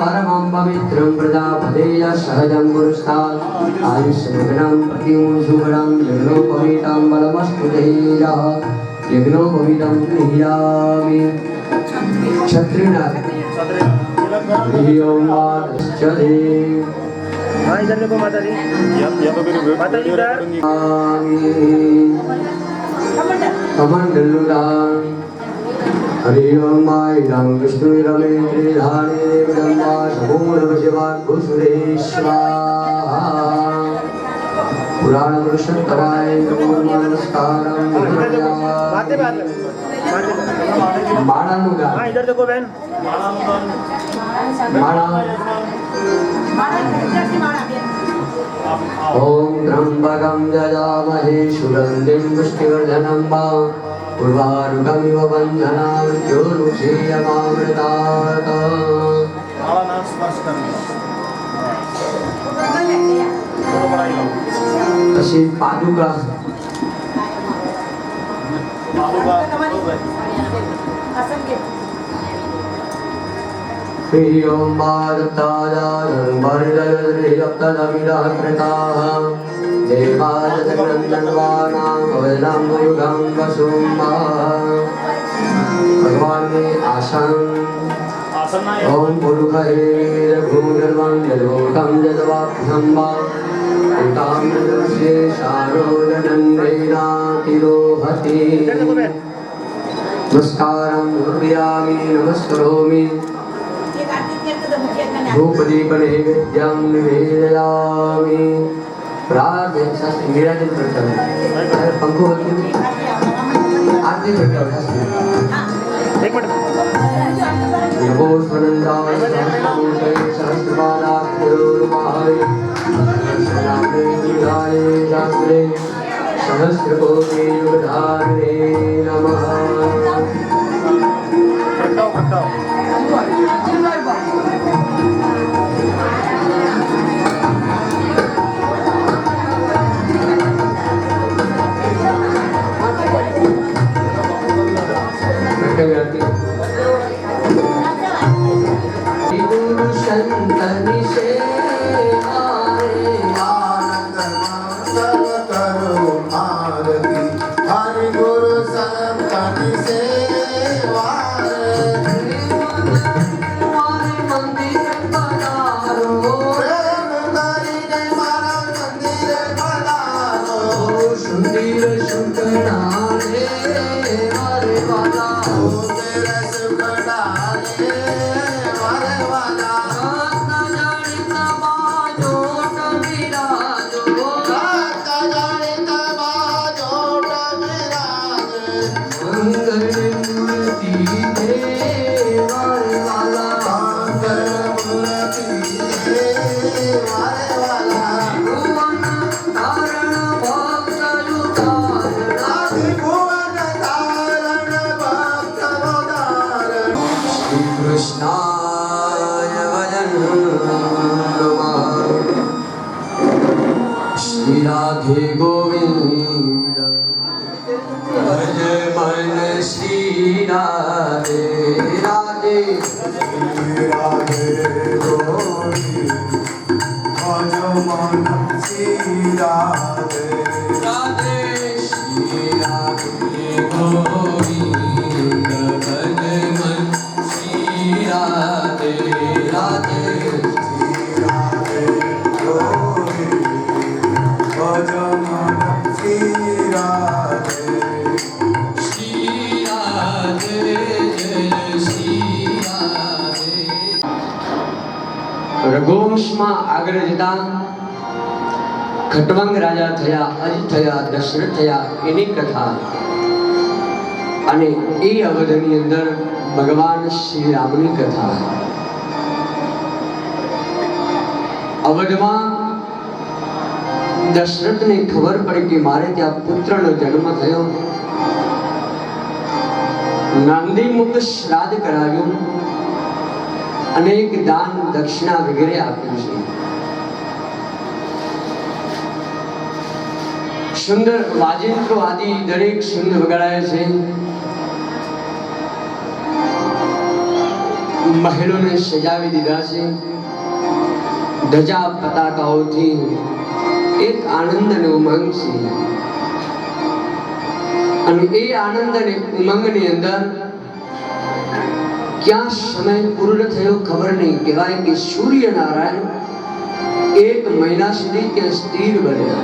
परमं पवित्रं प्रजापतेय सहजं पुरस्तात् आयुष्यमग्नं प्रतिमुषुभरं यज्ञोपवीतं बलमस्तु तेजः यज्ञोपवीतं गृह्यामि क्षत्रिणाथ हरि ओम वादश्चदे हाँ इधर देखो माता जी या या तो फिर वेट माता जी इधर कमण्डलुदान् हरि ओम माय राम विष्णु रमेन्द्रे हरे ब्रह्मा शभूर्व पुराण पुरुषोत्तमाय नमो नमस्कारम माणानुगा हां इधर देखो बहन माणा ओम त्र्यंबकम जजामहे सुगंधिं पुष्टिवर्धनम वा उर्वारुकमिव बन्धनां ज्योरुषेयमामृतात् माला ना स्पर्श करना थोड़ा बड़ा ही लो પછી પાદુકા पादुका श्री ॐ वादत्तादानं દેવાદગ્રંથવાનામ અવદનામ યુગમ વસુમા ભગવાનને આસન ઓમ પુરુષે રઘુનર્વં નરોકમ જદવાભ્યમ્મા ઉતામ દ્રશ્યે શારોદનંદેનાતિરોહતિ નમસ્કારમ હૃદયામિ નમસ્કરોમિ ભૂપદીપને વિદ્યામ નિવેદયામિ રાગ એમ શાસ્ત્રી નિરાજન પ્રગટાવ્યું ત્યારે પંખો હતું. આરતી પ્રગટાવ્યું શાસ્ત્રી એક મિનિટ નમો સ્વનંદાય राधे राधे આગળ જતા ખટવંગ રાજા થયા, અજ થયા, દશરથ થયા, એની કથા. અને એ અવધની અંદર ભગવાન શ્રી રામની કથા. અવધમાં દશરથને ખબર પડી કે મારે ત્યાં પુત્રનો જન્મ થયો. નાંદી મુક્ત શ્રાદ્ધ કરાવ્યું અનેક દાન દક્ષિણા વગેરે આપ્યું છે. સુંદર વાજિંત્રો આદિ દરેક સુંદર વગાડાય છે. મહેલોને સજાવી દીધા છે. ધજા પતાકાઓથી એક આનંદ અને ઉમંગ છે. અને એ આનંદ અને ઉમંગની અંદર ક્યાં સમય પૂર્ણ થયો ખબર નહીં. કહેવાય કે સૂર્યનારાયણ એક મહિના સુધી ત્યાં સ્થિર બન્યા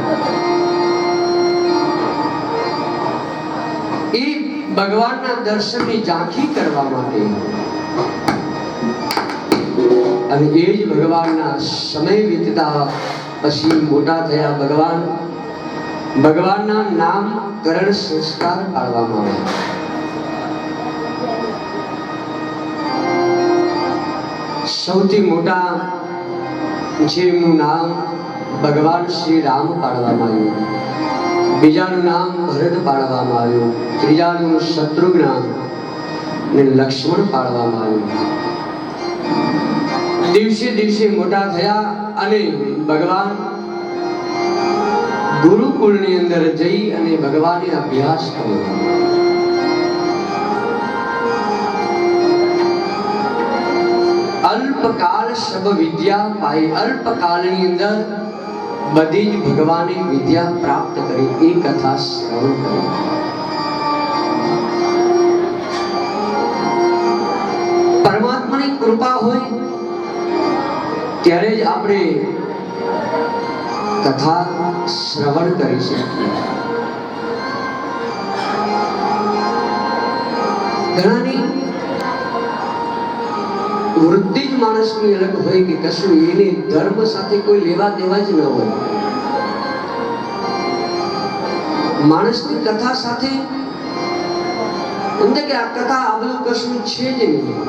એ ભગવાનના દર્શનની ઝાંખી કરવા માટે. અને એ જ ભગવાનના સમય વીતતા પછી મોટા થયા ભગવાન. ભગવાનના નામ કરણ સંસ્કાર પાડવામાં આવ્યા. સૌથી મોટા જેમનું નામ ભગવાન શ્રી રામ પાડવામાં આવ્યું. બીજાનું નામ ભરત પાડવામાં આવ્યું. ત્રીજાનું શત્રુઘ્ન ને લક્ષ્મણ પાડવામાં આવ્યું. દિવસે દિવસે મોટા થયા અને ભગવાન ગુરુકુળની અંદર જઈ અને ભગવાને અભ્યાસ કર્યો. અલ્પકાળ સબ વિદ્યા પાઈ. અલ્પકાળની અંદર બધી જ ભગવાને વિદ્યા પ્રાપ્ત કરી, એ કથા શ્રવણ કરી. પરમાત્માની કૃપા હોય, ત્યારે જ આપણે કથા શ્રવણ કરી શકીએ. ઘણાની વૃદ્ધિ જ માણસની અલગ હોય કે કશું, એને ધર્મ સાથે કોઈ લેવા દેવા જ ન હોય. માણસની કથા સાથે એમ કે આ કથા આ કશું છે જ નહીં.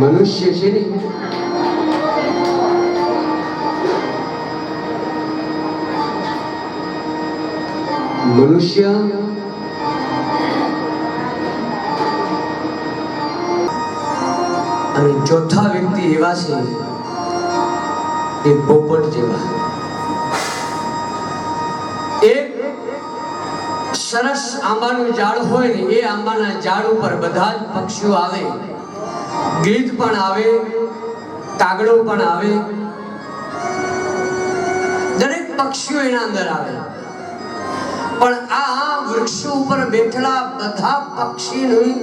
મનુષ્ય છે ને, મનુષ્ય અને ચોથા વ્યક્તિ એવા છે એ પોપટ જેવા. સરસ આંબાનું ઝાડ હોય ને, એ આંબાના ઝાડ ઉપર બધા જ પક્ષીઓ આવે. ગીધ પણ આવે કાગડો પણ આવે. દરેક પક્ષીઓ એના અંદર આવે. પણ આ વૃક્ષો ઉપર બેઠેલા બધા પક્ષીની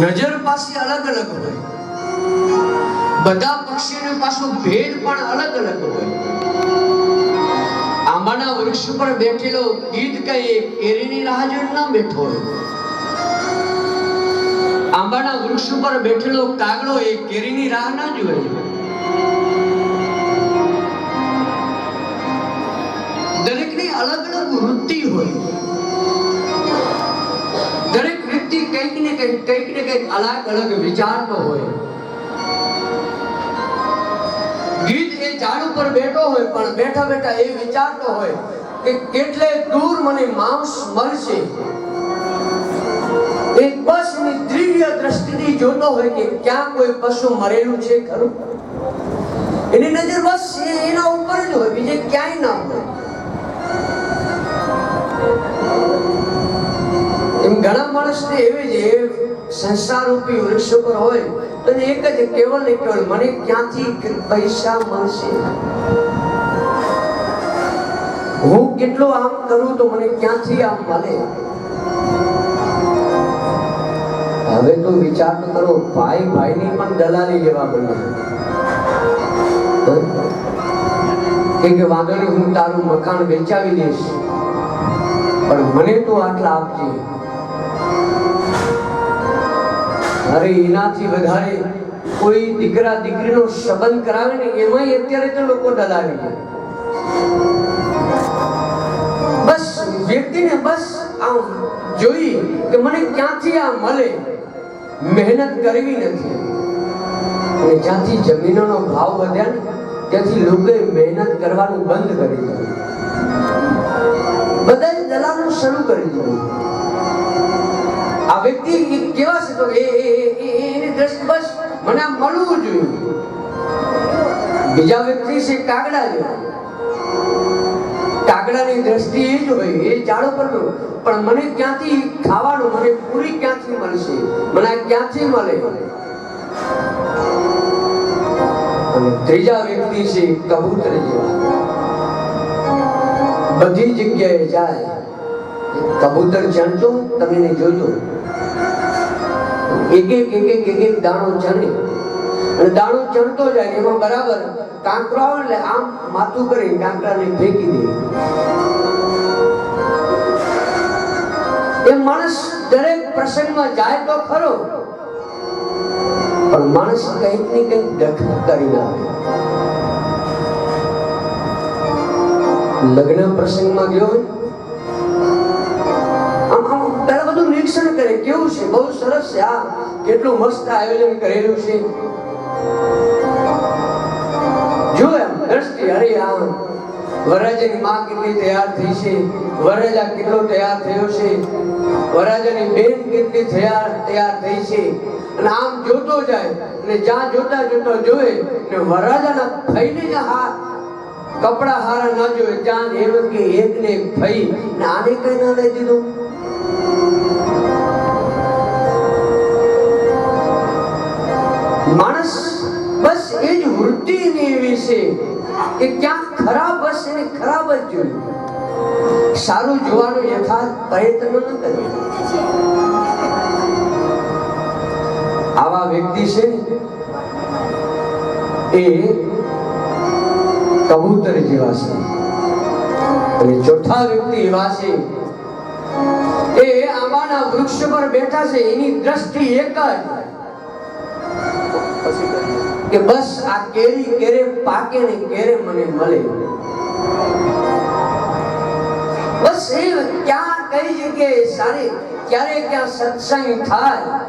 નજર પાસે અલગ અલગ હોય. બધા પક્ષીઓની પાછું ભેદ પણ અલગ અલગ હોય. આંબાના વૃક્ષ પર બેઠેલો ગીત કઈ કેરીની રાહ જોઈને ન બેઠો આંબાના વૃક્ષ ઉપર બેઠેલો કાગડો એ કેરીની રાહ ના જોઈ દરેકની અલગ અલગ વૃત્તિ હોય. દરેક વ્યક્તિ કંઈક ને કંઈક કંઈક ને કંઈક અલગ અલગ વિચારનો હોય. ગીત ઝાડ ઉપર બેઠો હોય, પણ બેઠા બેઠા એ વિચારતો હોય કે કેટલે દૂર મને માંસ મળશે. એક બસની દિવ્ય દ્રષ્ટિથી જોતો હોય કે ક્યાં કોઈ પશુ મરેલું છે, ખરું? એની નજર બસ એના ઉપર જ હોય, બીજે ક્યાંય ના હોય. એમ ઘણા માણસને એવી જ એ સંસારરૂપી વૃક્ષ ઉપર હોય તો એક જ કેવલ ને કેવલ મને ક્યાંથી પૈસા મળશે? હું કેટલો આમ કરું તો મને ક્યાંથી આમ મળે? હવે તો વિચાર કરો, ભાઈ ભાઈની પણ દલાલી લેવા બન્યા કે કે વાંધો હું તારું મકાન વેચાવી દઈશ. પણ મને તો આટલા આપજે. અરે એનાથી વધારે કોઈ દીકરા દીકરીનો સંબંધ કરાવે ને એમાંય અત્યારે તો લોકો દલાલી જાય બસ, વ્યક્તિને બસ આમ જોઈ કે મને ક્યાંથી આ મળે? મહેનત કરવી નથી. અને જ્યાંથી જમીનોનો ભાવ વધ્યા ને, ત્યાંથી લોકોએ મહેનત કરવાનું બંધ કરી દીધું. બધાએ દલાલનું શરૂ કરી દીધું. આ વ્યક્તિ કેવા તો એની દ્રષ્ટિ બસ. મને મળવું જોઈએ. બીજા વ્યક્તિ છે કાગડા જેવા. કાગડાની દ્રષ્ટિ એ જ હોય, એ ઝાડ પર પણ મને ક્યાંથી ખાવાનું, મને પૂરી ક્યાંથી મળશે? મને ક્યાંથી મળે? અને ત્રીજા વ્યક્તિ છે કબૂતર જેવા. બધી જગ્યાએ જાય. કબૂતર જાણજો, તમે જોજો. એક એક એક એક એક એક દાણો ચણે અને દાણો ચણતો જાય એમાં બરાબર કાંકરો આવે એટલે આમ માથું કરી કાંકરાને ફેંકી દે. એ માણસ દરેક પ્રસંગમાં જાય તો ખરો. પણ માણસ કંઈક ને કંઈક દખલ કરીને આવે લગ્ન પ્રસંગમાં ગયો હોય કરે કેવું છે? બહુ સરસ છે આ. કેટલું મસ્ત આયોજન કરેલું છે. જો અરે આમ વરરાજાની માં કેટલી તૈયાર થઈ છે? વરરાજા કેટલો તૈયાર થયો છે? વરરાજાની બેન કેટલી તૈયાર તૈયાર થઈ છે? અને આમ જોતો જાય, અને જ્યાં જોતા જોતા જોવે, ને વરરાજાના ફઈને જ કપડા હારા ન જોવે. ત્યાં એમ કે એક ને એક ફઈ, ને આને કઈ ના લઈ દીધું. એવી છે કે ક્યાં ખરાબ હશે ને ખરાબ જ જોયું સારું જોવાનો યથાર્થ પ્રયત્ન ન કરે. આવા વ્યક્તિ છે એ કબૂતર જેવા છે. અને ચોથા વ્યક્તિ એવા છે, એ આંબાના વૃક્ષ પર બેઠા છે, એની દ્રષ્ટિ એક જ. કે બસ આ કેરી કેરે પાકે ને કેરે મને મળે. બસ એ ક્યાં કઈ જગ્યાએ સારી ક્યારે ક્યાં સત્સંગ થાય,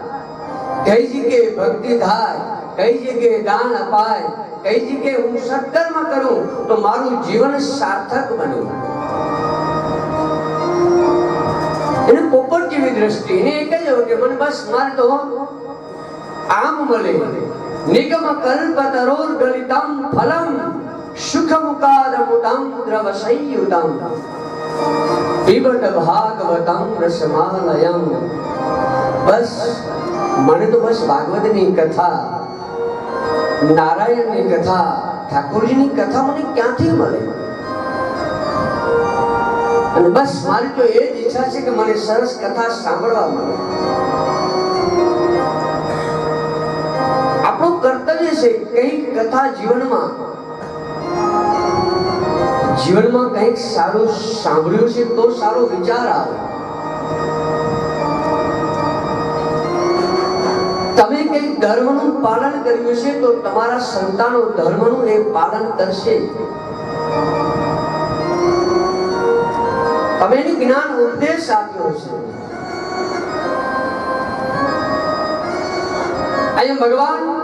કઈ જગ્યાએ ભક્તિ થાય, કઈ જગ્યાએ દાન અપાય, કઈ જગ્યાએ હું સત્કર્મ કરું, તો મારું જીવન સાર્થક બને. એને પોપટ જેવી દ્રષ્ટિ, એને એક જ હોય કે મને બસ મારે તો આમ મળે. નિગમ કલ્પતરોર ગલિતમ ફલમ સુખમુકાદમુદમ દ્રવસંયુતમ પીબટ ભાગવતમ રસમાલયમ બસ મને તો બસ ભાગવતની કથા નારાયણની કથા ઠાકોરજીની કથા મને ક્યાંથી મળે અને બસ મારી તો એ જ ઈચ્છા છે કે મને સરસ કથા સાંભળવા મળે કર્તવ્ય છે કંઈક કથા જીવનમાં. જીવનમાં કંઈક સારું સાંભળ્યું છે તો સારો વિચાર આવે. તમે કંઈક ધર્મનું પાલન કર્યું છે તો તમારા સંતાનો ધર્મનું એ પાલન કરશે. તમે જ્ઞાન ઉપદેશ આપ્યો છે. અહીંયા ભગવાન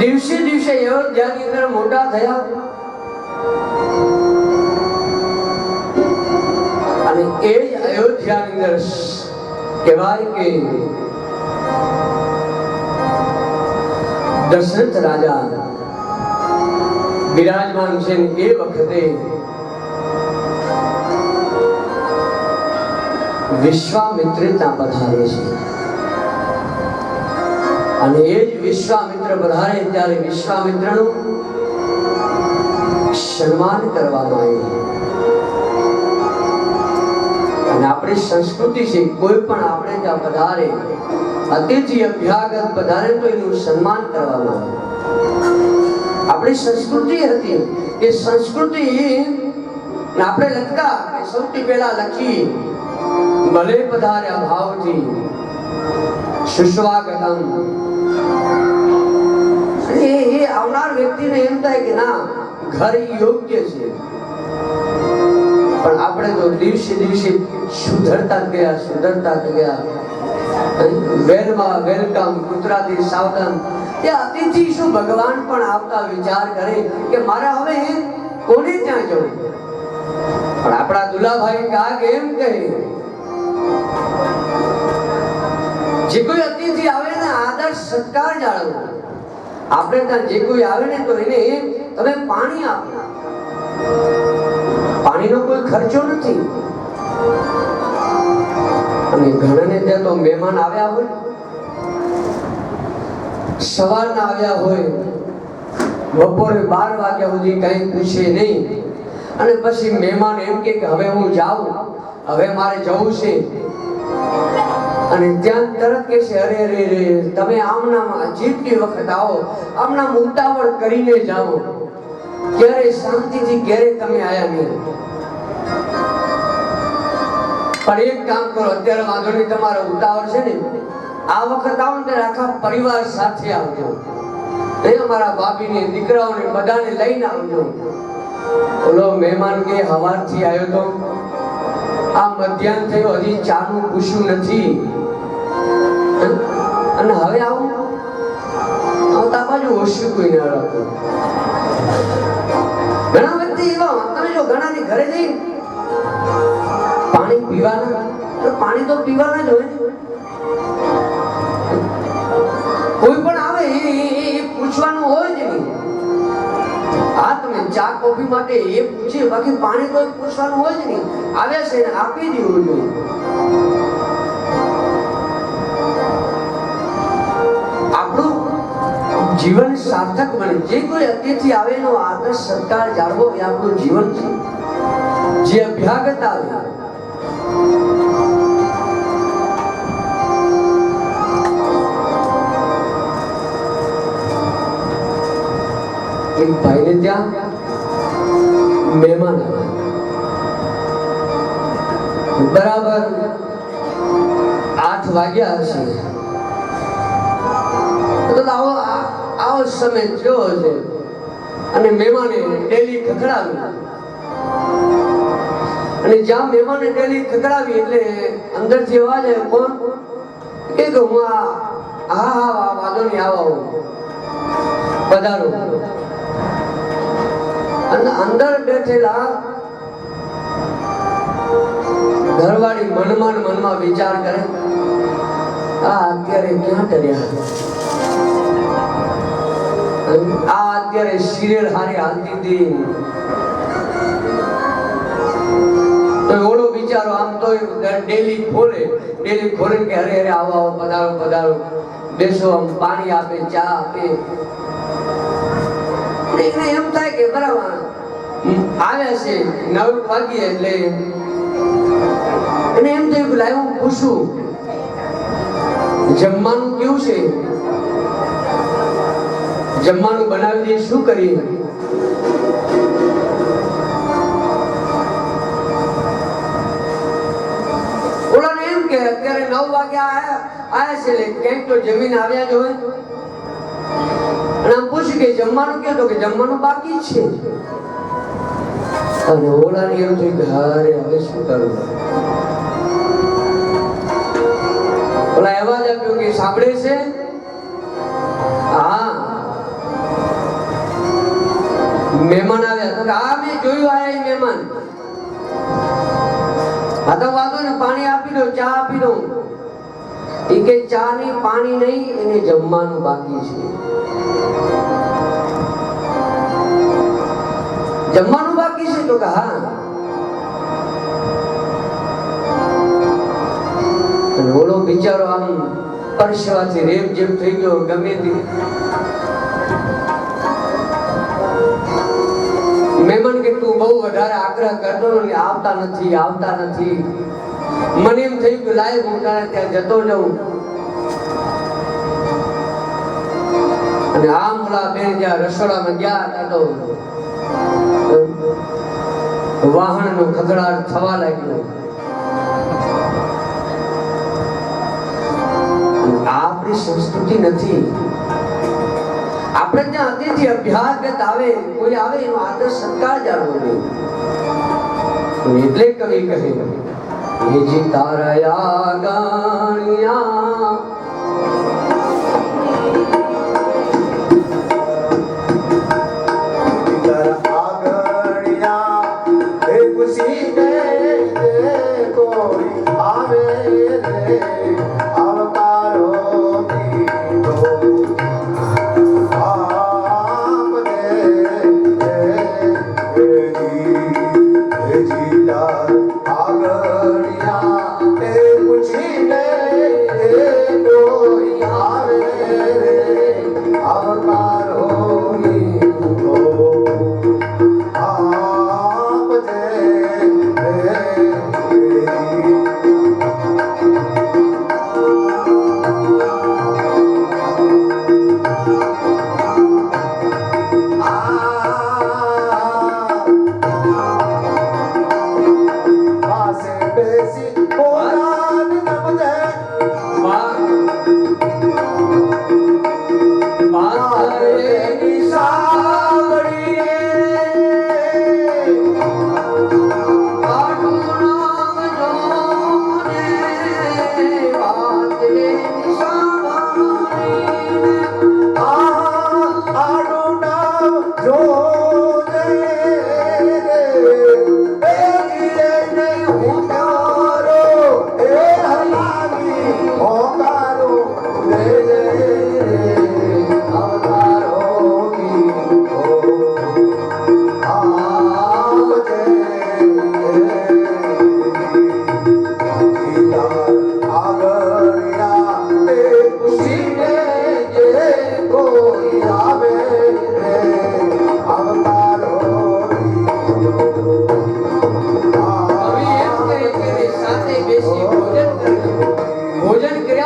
દિવસે દિવસે અયોધ્યાની અંદર મોટા થયા. અને એ અયોધ્યાની અંદર કહેવાય કે દશરથ રાજા બિરાજમાન છે એ વખતે વિશ્વામિત્રતા પધારે છે. અને એ જ વિશ્વામિત્ર પધારે ત્યારે વિશ્વામિત્રનું સન્માન કરવામાં આવ્યું અને આપણી સંસ્કૃતિ છે, કોઈ પણ આપણે ત્યાં પધારે, અતિથિ અભ્યાગત પધારે તો એનું સન્માન કરવામાં આવે આપણી સંસ્કૃતિ હતી એ સંસ્કૃતિ ને આપણે લખતા કે સૌથી પહેલા લખી, ભલે પધાર્યા ભાવથી સુસ્વાગતમ આવનાર વ્યક્તિને એમ થાય કે દિવસે દિવસે સુધરતા ગયા સુધરતા ગયા. વેલમાં વેલકમ, કુતરાથી સાવધાન. એ અતિથિ શું ભગવાન પણ આવતા વિચાર કરે કે મારે હવે કોને ત્યાં જવું? પણ આપણા દુલાભાઈ કાગ એમ કહે જે કોઈ અતિથિ આવે ને આદર સત્કાર જાળવો. આપણે ત્યાં જે કોઈ આવે ને તો એને તમે પાણી આપો. પાણીનો કોઈ ખર્ચો નથી. અને ઘણાને ત્યાં તો મહેમાન આવ્યા હોય. સવારના આવ્યા હોય. બપોરે બાર વાગ્યા સુધી કંઈ પૂછે નહીં. અને પછી મહેમાન એમ કે, હવે હું જાઉં. હવે મારે જવું છે. અને ત્યાં તરત કે છે, અરે અરે રે તમે આમના જેટલી વખત આવો આમના ઉતાવળ કરીને જાઓ. ક્યારે શાંતિથી ક્યારે તમે આયા નહીં. પણ એક કામ કરો, અત્યારે વાંધો નહીં, તમારો ઉતાવળ છે ને, આ વખત આવો ને આખા પરિવાર સાથે આવજો. એ અમારા ભાભીને, દીકરાઓને બધાને લઈને આવજો. ઓલો મહેમાન કે હવારથી આવ્યો તો? આ મધ્યાહન થયો, હજી ચાનું પૂછ્યું નથી? અને હવે આવું? આવતા બાજુ ઓછું કોઈ ના રાખો. ઘણા વ્યક્તિ એવા તમે જો ઘણાની ઘરે જઈ પાણી પીવાના, તો પાણી તો પીવાના જ હોય કોઈ પણ આવે એ પૂછવાનું હોય જ નહીં. હા, તમે ચા, કોફી માટે એ પૂછે, બાકી પાણી તો પૂછવાનું હોય જ નહીં. આવે છે આપી દેવું જોઈએ. જીવન સાર્થક બને. જે કોઈ અતિથિ આવે એનો આદર, સત્કાર જાળવો એ આપણું જીવન છે. જે અભ્યાગત આવે. એક ભાઈને ત્યાં મહેમાન આવ્યા. બરાબર આઠ વાગ્યા હશે. તો આવો સમય થયો છે અને મહેમાને ડેલી ખખડાવી. અને જ્યાં મહેમાને ડેલી ખખડાવી એટલે અંદરથી અવાજ આવ્યો, કોણ? એ કે હું આ હા હા હા વાંધો નહીં આવા હું પધારો. અને અંદર બેઠેલા ઘરવાળી મનમાં મનમાં વિચાર કરે, આ અત્યારે ક્યાં કર્યા અત્યારે સિરિયલ હારી હાલતી હતી. બિચારો આમ તો ડેલી ખોલે. ડેલી ખોલે કે અરે અરે આવો આવો, પધારો પધારો. બેસો, આમ પાણી આપે, ચા આપે. એમ થાય કે બરાબર આવે છે, નવ વાગીએ એટલે એને એમ થયું કે લાવ હું પૂછું. જમવાનું કેવું છે? જમવાનું બનાવી દઈએ શું કરીએ ઓલાને એમ કે, અત્યારે નવ વાગ્યા આયા આયા છે એટલે ક્યાંક તો જમીન આવ્યા જ હોય. અને આમ પૂછ્યું કે, જમવાનું કે તો કે, જમવાનું બાકી જ છે. અને ઓલાને એમ થયું કે, અરે, હવે શું કરું? ઓલા અવાજ આપ્યો કે, સાંભળે છે? જોયું આયા ઈ મહેમાન. હા, તો વાંધો ને, પાણી આપી દો, ચા આપી દો. એ કે ચા નહીં પાણી નહીં, એને જમવાનું બાકી છે. જમવાનું બાકી છે તો કે હા. અને ઓલો બિચારો આમ પરસેવાથી રેપ જેમ થઈ ગયો, ગમે તે. મહેમાન કે તું બહુ વધારે આગ્રહ કરતો ને આવતા નથી આવતા નથી. મને એમ થયું કે લાય હું ત્યાં જતો જઉં. અને આમ બેન જ્યાં રસોડામાં ગયા હતા તો વાહનનો ખગડાટ થવા લાગ્યો. આપણી સંસ્કૃતિ નથી. આપણે ત્યાં અતિથિ અભ્યાગત આવે, કોઈ આવે, એનો આદર સત્કાર જાણવો જોઈએ. એટલે કવિ કહે જી તારયા ગાણિયા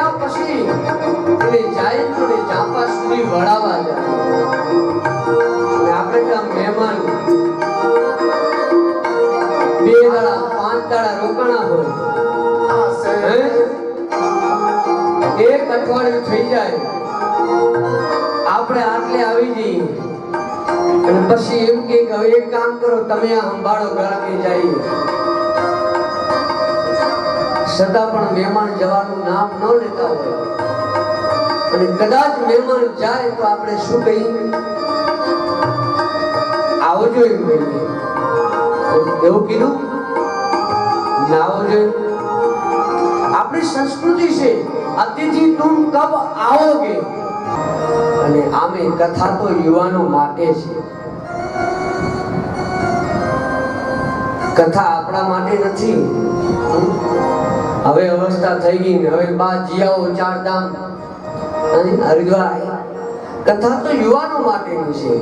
એમાં પછી એને જાય તો ચાંપા સુધી વળાવા જાય આપણે ત્યાં મહેમાન બે દાડા, પાંચ દાડા રોકાણા હોય. એક અઠવાડિયું થઈ જાય. આપણે આટલે આવી જઈએ. અને પછી એમ કે હવે એક કામ કરો, તમે આ સંભાળો ગરમે જઈએ છતાં પણ મહેમાન જવાનું નામ ન લેતા હોય. અને કદાચ મહેમાન જાય તો આપણે શું કહીએ? આવજો એમ કહીએ એવું કીધું? ના આવજો આપણી સંસ્કૃતિ છે, અતિથિ તુમ કબ આવોગે અને આમે કથા તો યુવાનો માટે છે. કથા આપણા માટે નથી. હવે અવસ્થા થઈ ગઈ ને, હવે બા જીયાઓ ચાર ધામ. અને હરિદ્વાર. કથા તો યુવાનો માટેની છે.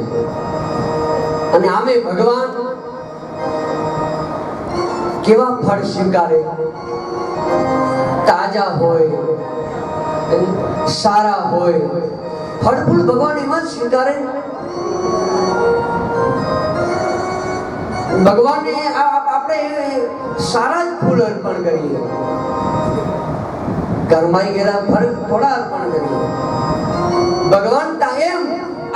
અને આમે ભગવાન કેવા ફળ સ્વીકારે? તાજા હોય સારા હોય. ફળ ફૂલ ભગવાન એમાં જ સ્વીકારે ભગવાનને આપણે સારા જ ફૂલ અર્પણ કરીએ. કર્માઈ ગયેલા ફળ થોડા અર્પણ કરીએ ભગવાન કાયમ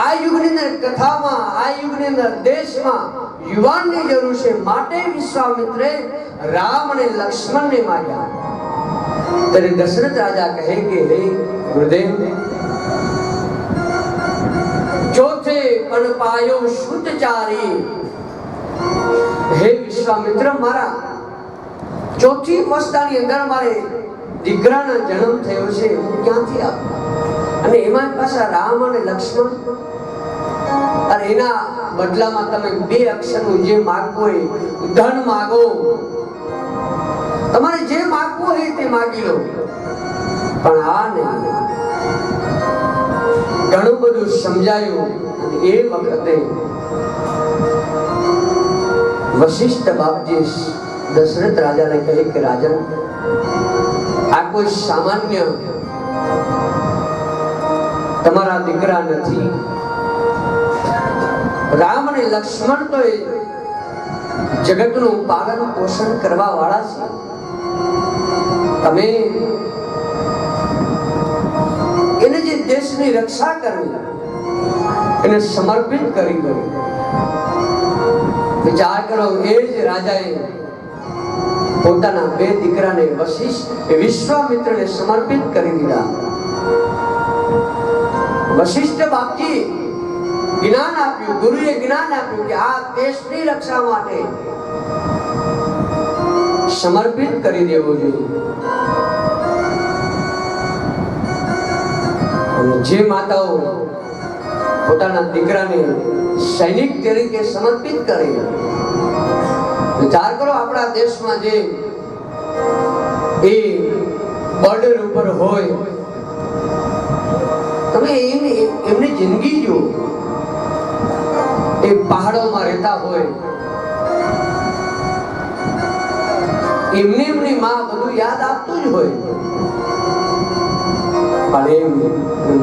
આ યુગની અંદર કથામાં આ યુગની અંદર દેશમાં યુવાનની જરૂર છે માટે વિશ્વામિત્રે રામ અને લક્ષ્મણને માગ્યા ત્યારે દશરથ રાજા કહે કે હે ગુરુદેવ ચોથે પણ પાયો શુદ્ધચારી હે વિશ્વામિત્ર મારા ચોથી અવસ્થાની અંદર મારે દીકરાનો જન્મ થયો છે હું ક્યાંથી આપું? અને એમાં પાછા રામ અને લક્ષ્મણ? અને એના બદલામાં તમે બે અક્ષરનું જે માગવું હોય, ધન માગો. તમારે જે માગવું હોય તે માગી લો. પણ આ નહીં. ઘણું બધું સમજાયું અને એ વખતે વશિષ્ઠ બાપજી દશરથ રાજાને કહે કે રાજન આ કોઈ સામાન્ય તમારા દીકરા નથી. રામ અને લક્ષ્મણ તો એ જગતનું પાલન પોષણ કરવા વાળા છે. તમે એને જે દેશની રક્ષા કરવી, એને સમર્પિત કરી દો. વિચાર કરો, એ જ રાજાએ પોતાના બે દીકરાને વશિષ્ઠ વિશ્વામિત્રને સમર્પિત કરી દીધા. વશિષ્ઠ બાપજી, જ્ઞાન આપ્યું, ગુરુએ જ્ઞાન આપ્યું કે આ દેશની રક્ષા માટે સમર્પિત કરી દેવું જોઈએ. જે માતાઓ પોતાના દીકરાને સૈનિક તરીકે સમર્પિત કરે વિચાર કરો, આપણા દેશમાં જે એ બોર્ડર ઉપર હોય, તમે એમની એમની જિંદગી જુઓ. એ પહાડોમાં રહેતા હોય, એમને એમની માં બધું યાદ આપતું જ હોય. પણ એમ,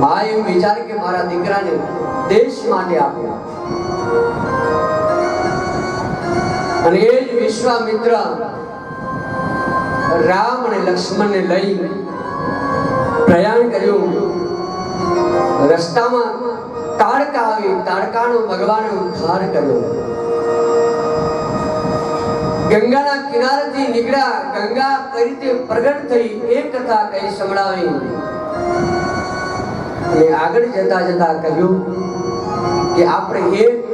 મા એમ વિચારે કે મારા દીકરાને દેશ માટે આપ્યા. અને એ વિશ્વામિત્ર રામ અને લક્ષ્મણને લઈ પ્રયાણ કર્યું. રસ્તામાં તારકા આવી, તાડકાનો ભગવાને ઉદ્ધાર કર્યો. ગંગાના કિનારેથી નીકળ્યા, ગંગા કઈ રીતે પ્રગટ થઈ એ કથા કઈ સંભળાવી. અને આગળ જતા જતા કહ્યું કે આપણે એક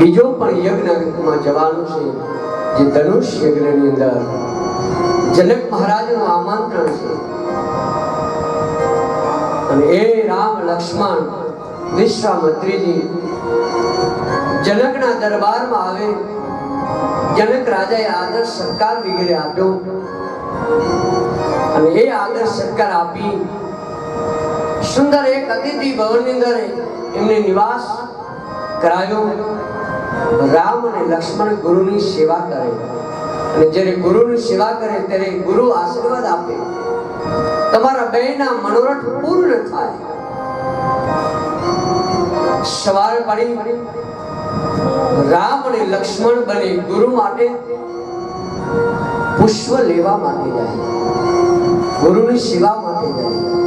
બીજો પણ યજ્ઞમાં જવાનું છે, જે ધનુષ યજ્ઞની અંદર જનક મહારાજનું આમંત્રણ છે. અને એ રામ લક્ષ્મણ વિશ્વામિત્રીજી જનકના દરબારમાં આવે, જનક રાજાએ આદર સત્કાર વગેરે આપ્યો. અને એ આદર સત્કાર આપી સુંદર એક અતિથિ ભવનની અંદર એમને નિવાસ કરાયો. રામ અને લક્ષ્મણ ગુરુની સેવા કરે. અને જ્યારે ગુરુની સેવા કરે ત્યારે ગુરુ આશીર્વાદ આપે. તમારા બેના મનોરથ પૂર્ણ થાય. સવાર પડી રામ અને લક્ષ્મણ બને ગુરુ માટે પુષ્પ લેવા માટે જાય. ગુરુની સેવા માટે જાય.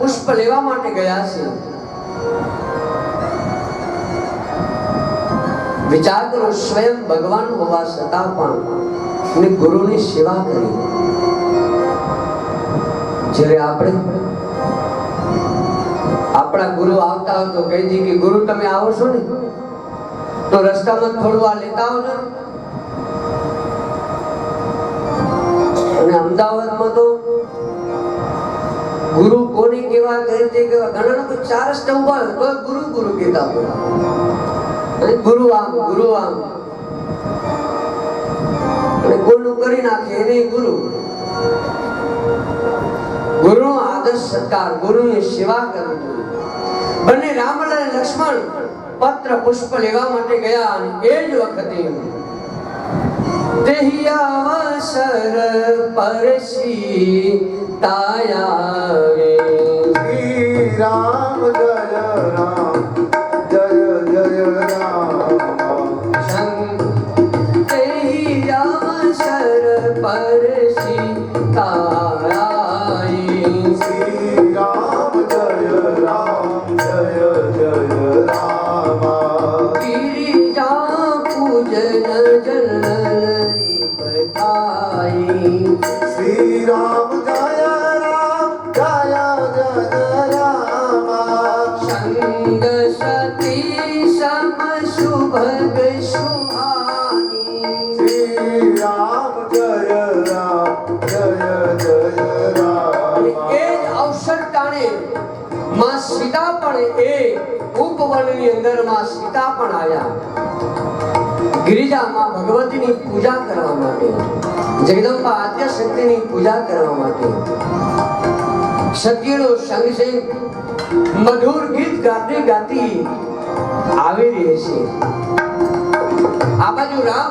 પુષ્પ લેવા માટે ગયા છે. વિચાર કરો, સ્વયં ભગવાન હોવા છતાં પણ ને ગુરુની સેવા કરી. જ્યારે આપણે આપણા ગુરુ આવતા હોય તો કહી દઈએ કે, ગુરુ, તમે આવો છો ને? તો રસ્તામાં થોડું આ લેતા આવો ને. અને અમદાવાદમાં તો ગુરુ કોને કેવા કઈ રીતે કેવા ઘણા લોકો ચાર રસ્તે ઊભા ગુરુ ગુરુ કહેતા હોય. ગુરુ આમ ગુરુ આમ. અને કરી નાખે એને ગુરુ. ગુરુનો આદર સત્કાર ગુરુની સેવા કરવી જોઈએ. બંને રામ અને લક્ષ્મણ પત્ર પુષ્પ લેવા માટે ગયા અને એ જ વખતે તેહી અવસર પરસી તાયાવે રામ જય રામ. આવ્યા ગિરિજા ભગવતીની પૂજા કરવા માટે, જગદંબા આદ્ય શક્તિની પૂજા કરવા માટે. સતીનો સંગ મધુર ગીત ગાતી ગાતી આવી રહી છે. આ બાજુ રામ